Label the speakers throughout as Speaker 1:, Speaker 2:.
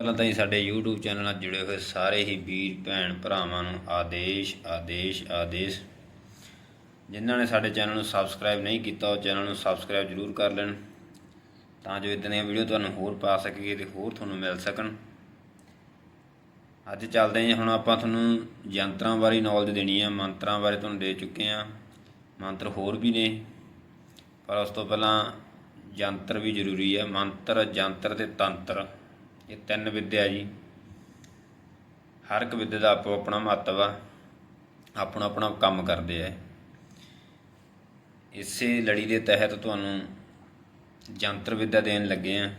Speaker 1: ਪਹਿਲਾਂ ਤਾਂ ਹੀ ਸਾਡੇ YouTube ਚੈਨਲ ਨਾਲ ਜੁੜੇ ਹੋਏ ਸਾਰੇ ਹੀ ਵੀਰ, ਭੈਣ ਭਰਾਵਾਂ ਨੂੰ ਆਦੇਸ਼ ਆਦੇਸ਼ ਆਦੇਸ਼। ਜਿਨ੍ਹਾਂ ਨੇ ਸਾਡੇ ਚੈਨਲ ਨੂੰ ਸਬਸਕ੍ਰਾਈਬ ਨਹੀਂ ਕੀਤਾ, ਉਹ ਚੈਨਲ ਨੂੰ ਸਬਸਕ੍ਰਾਈਬ ਜ਼ਰੂਰ ਕਰ ਲੈਣ। ਤਾਂ ਜੋ ਇਦਾਂ ਦੀਆਂ ਵੀਡੀਓ ਤੁਹਾਨੂੰ ਹੋਰ ਪਾ ਸਕੀਏ ਤੇ ਹੋਰ ਤੁਹਾਨੂੰ ਮਿਲ ਸਕਣ। ਅੱਜ ਚੱਲਦੇ ਹਾਂ ਹੁਣ ਆਪਾਂ ਤੁਹਾਨੂੰ ਯੰਤਰਾਂ ਬਾਰੇ ਨੌਲੇਜ ਦੇਣੀ ਹੈ ਮੰਤਰਾਂ ਬਾਰੇ ਤੁਹਾਨੂੰ ਦੇ ਚੁੱਕੇ ਹਾਂ। ਮੰਤਰ ਹੋਰ ਵੀ ਨੇ। ਪਰ ਉਸ ਤੋਂ ਪਹਿਲਾਂ ਯੰਤਰ ਵੀ ਜ਼ਰੂਰੀ ਹੈ ਮੰਤਰ, ਯੰਤਰ ਤੇ ਤੰਤਰ। ਇਹ ਤਿੰਨ ਵਿੱਦਿਆ ਜੀ। ਹਰ ਇੱਕ ਵਿੱਦਿਆ ਦਾ ਆਪੋ ਆਪਣਾ ਮਹੱਤਵ ਆ, ਆਪਣਾ ਆਪਣਾ ਕੰਮ ਕਰਦੇ ਆ। ਇਸੇ ਲੜੀ ਦੇ ਤਹਿਤ ਤੁਹਾਨੂੰ ਯੰਤਰ ਵਿੱਦਿਆ ਦੇਣ ਲੱਗੇ ਆ।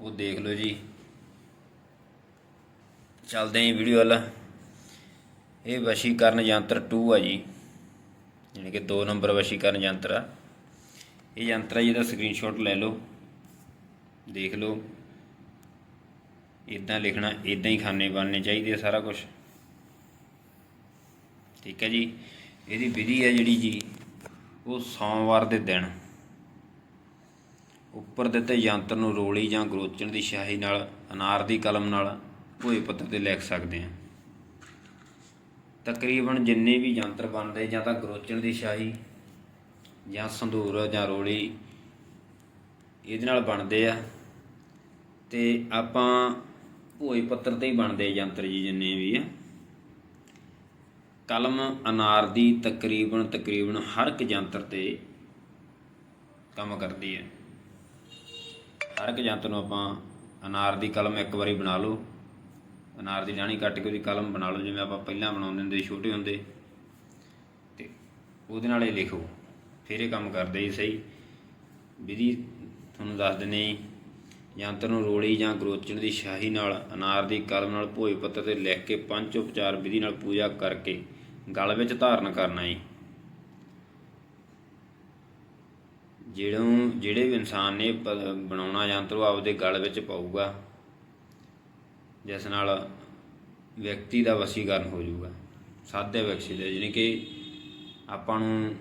Speaker 1: ਉਹ ਦੇਖ ਲਓ ਜੀ। ਚੱਲਦੇ ਆਂ ਵੀਡੀਓ ਵਾਲਾ। ਇਹ ਵਸ਼ੀਕਰਨ ਯੰਤਰ 2 ਆ ਜੀ। ਯਾਨੀ ਕਿ 2 ਨੰਬਰ ਵਸ਼ੀਕਰਨ ਯੰਤਰ ਆ। ਇਹ ਯੰਤਰ ਆ ਜਿਹਦਾ ਸਕਰੀਨਸ਼ਾਟ ਲੈ ਲਓ। ਦੇਖ ਲਓ। ਇਦਾਂ ਲਿਖਣਾ ਇਦਾਂ ਹੀ ਖਾਨੇ ਬਣਨੇ ਚਾਹੀਦੇ ਆ ਸਾਰਾ ਕੁਝ ਠੀਕ ਹੈ ਜੀ? ਇਹਦੀ ਵਿਧੀ ਹੈ ਜਿਹੜੀ ਜੀ, ਉਹ ਸੋਮਵਾਰ ਦੇ ਦਿਨ। ਉੱਪਰ ਦਿੱਤੇ ਯੰਤਰ ਨੂੰ ਰੋਲੀ ਜਾਂ ਗਰੋਚਣ ਦੀ ਸ਼ਾਹੀ ਨਾਲ, ਅਨਾਰ ਦੀ ਕਲਮ ਨਾਲ ਭੋਏ ਪੱਤਰ ਤੇ ਲਿਖ ਸਕਦੇ ਹਾਂ ਤਕਰੀਬਨ ਜਿੰਨੇ ਵੀ ਯੰਤਰ ਬਣਦੇ, ਜਾਂ ਤਾਂ ਗਰੋਚਣ ਦੀ ਸ਼ਾਹੀ, ਜਾਂ ਸੰਧੂਰ, ਜਾਂ ਰੋਲੀ, ਇਹਦੇ ਨਾਲ ਬਣਦੇ ਆ। ਤੇ ਆਪਾਂ ਭੋਏ ਪੱਤਰ ਤੇ ਹੀ ਬਣਦੇ ਯੰਤਰ ਜੀ ਜਿੰਨੇ ਵੀ ਆ। ਕਲਮ ਅਨਾਰ ਦੀ ਤਕਰੀਬਨ ਤਕਰੀਬਨ ਹਰ ਇੱਕ ਯੰਤਰ ਤੇ ਕੰਮ ਕਰਦੀ ਹੈ। ਹਰ ਇੱਕ ਯੰਤਰ ਨੂੰ ਆਪਾਂ ਅਨਾਰ ਦੀ ਕਲਮ ਇੱਕ ਵਾਰੀ ਬਣਾ ਲਓ। ਅਨਾਰ ਦੀ ਡਾਣੀ ਕੱਟ ਕੇ ਉਹਦੀ ਕਲਮ ਬਣਾ ਲਓ, ਜਿਵੇਂ ਆਪਾਂ ਪਹਿਲਾਂ ਬਣਾਉਂਦੇ ਹੁੰਦੇ ਛੋਟੇ ਹੁੰਦੇ। ਤੇ ਉਹਦੇ ਨਾਲ ਇਹ ਲਿਖੋ। ਫਿਰ ਇਹ ਕੰਮ ਕਰਦੇ ਜੀ ਸਹੀ। ਵਿਧੀ ਤੁਹਾਨੂੰ ਦੱਸ ਦਿੰਦੇ ਜੀ। ਯੰਤਰ ਨੂੰ ਰੋਲੀ ਜਾਂ ਗਰੋਚਣ ਦੀ ਸ਼ਾਹੀ ਨਾਲ, ਅਨਾਰ ਦੀ ਕਲਮ ਨਾਲ ਭੋਜ ਪੱਤਰ ਤੇ ਲਿਖ ਕੇ ਪੰਜ ਉਪਚਾਰ ਵਿਧੀ ਨਾਲ ਪੂਜਾ ਕਰਕੇ ਗਲ ਵਿੱਚ ਧਾਰਨ ਕਰਨਾ ਜੀ ਜਿਹੜੋਂ, ਜਿਹੜੇ ਵੀ ਇਨਸਾਨ ਨੇ ਪ- ਬਣਾਉਣਾ ਯੰਤਰ ਉਹ ਆਪਦੇ ਗਲ ਵਿੱਚ ਪਾਊਗਾ, ਜਿਸ ਨਾਲ ਵਿਅਕਤੀ ਦਾ ਵਸੀਕਰਨ ਹੋ ਜਾਊਗਾ। ਸਾਦੇ ਵਿਅਕਤੀ ਦਾ ਜਾਣੀ ਕਿ ਆਪਾਂ ਨੂੰ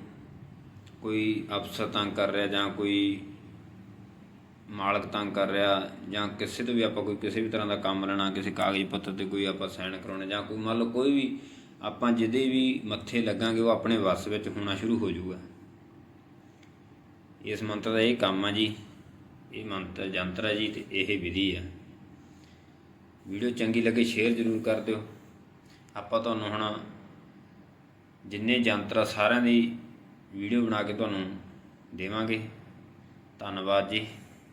Speaker 1: ਕੋਈ ਅਫਸਰ ਤੰਗ ਕਰ ਰਿਹਾ ਜਾਂ ਕੋਈ ਮਾਲਕ ਤੰਗ ਕਰ ਰਿਹਾ ਜਾਂ ਕਿਸੇ ਤੋਂ ਵੀ ਆਪਾਂ ਕੋਈ ਕਿਸੇ ਵੀ ਤਰ੍ਹਾਂ ਦਾ ਕੰਮ ਲੈਣਾ, ਕਿਸੇ ਕਾਗਜ਼ ਪੱਤਰ ਤੇ ਕੋਈ ਆਪਾਂ ਸਾਈਨ ਕਰਾਉਣੇ ਜਾਂ ਕੋਈ ਮੰਨ ਲਓ ਕੋਈ ਵੀ ਆਪਾਂ ਜਿਹਦੇ ਵੀ ਮੱਥੇ ਲੱਗਾਂਗੇ ਉਹ ਆਪਣੇ ਵੱਸ ਵਿੱਚ ਹੋਣਾ ਸ਼ੁਰੂ ਹੋ ਜਾਊਗਾ। ਇਸ ਮੰਤਰ ਦਾ ਇਹ ਕੰਮ ਆ ਜੀ, ਇਹ ਮੰਤਰ ਜੰਤਰ ਹੈ ਜੀ ਤੇ ਇਹ ਵਿਧੀ ਆ। ਵੀਡੀਓ ਚੰਗੀ ਲੱਗੇ ਸ਼ੇਅਰ ਜ਼ਰੂਰ ਕਰ ਦਿਓ। ਆਪਾਂ ਤੁਹਾਨੂੰ ਹੁਣ ਜਿੰਨੇ ਯੰਤਰ ਆ ਸਾਰਿਆਂ ਦੀ ਵੀਡੀਓ ਬਣਾ ਕੇ ਤੁਹਾਨੂੰ ਦੇਵਾਂਗੇ। ਧੰਨਵਾਦ ਜੀ।